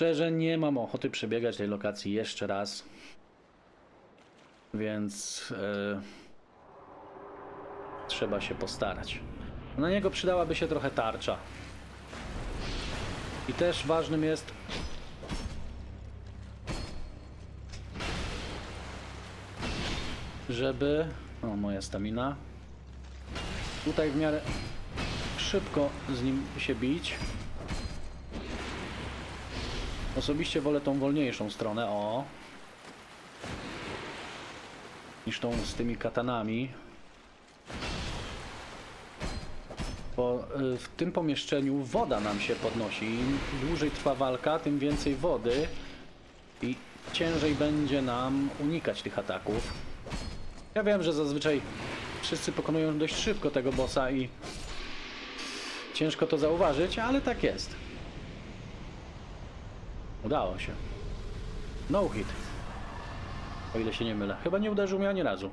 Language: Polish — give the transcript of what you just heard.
Szczerze nie mam ochoty przebiegać tej lokacji jeszcze raz. Więc e, trzeba się postarać. Na niego przydałaby się trochę tarcza. I też ważnym jest żeby... O, moja stamina. Tutaj w miarę szybko z nim się bić. Osobiście wolę tą wolniejszą stronę, o. Niż tą z tymi katanami. Bo y, w tym pomieszczeniu woda nam się podnosi. Im dłużej trwa walka, tym więcej wody. I ciężej będzie nam unikać tych ataków. Ja wiem, że zazwyczaj wszyscy pokonują dość szybko tego bossa i ciężko to zauważyć, ale tak jest. Udało się. No hit. O ile się nie mylę. Chyba nie uderzył mnie ani razu.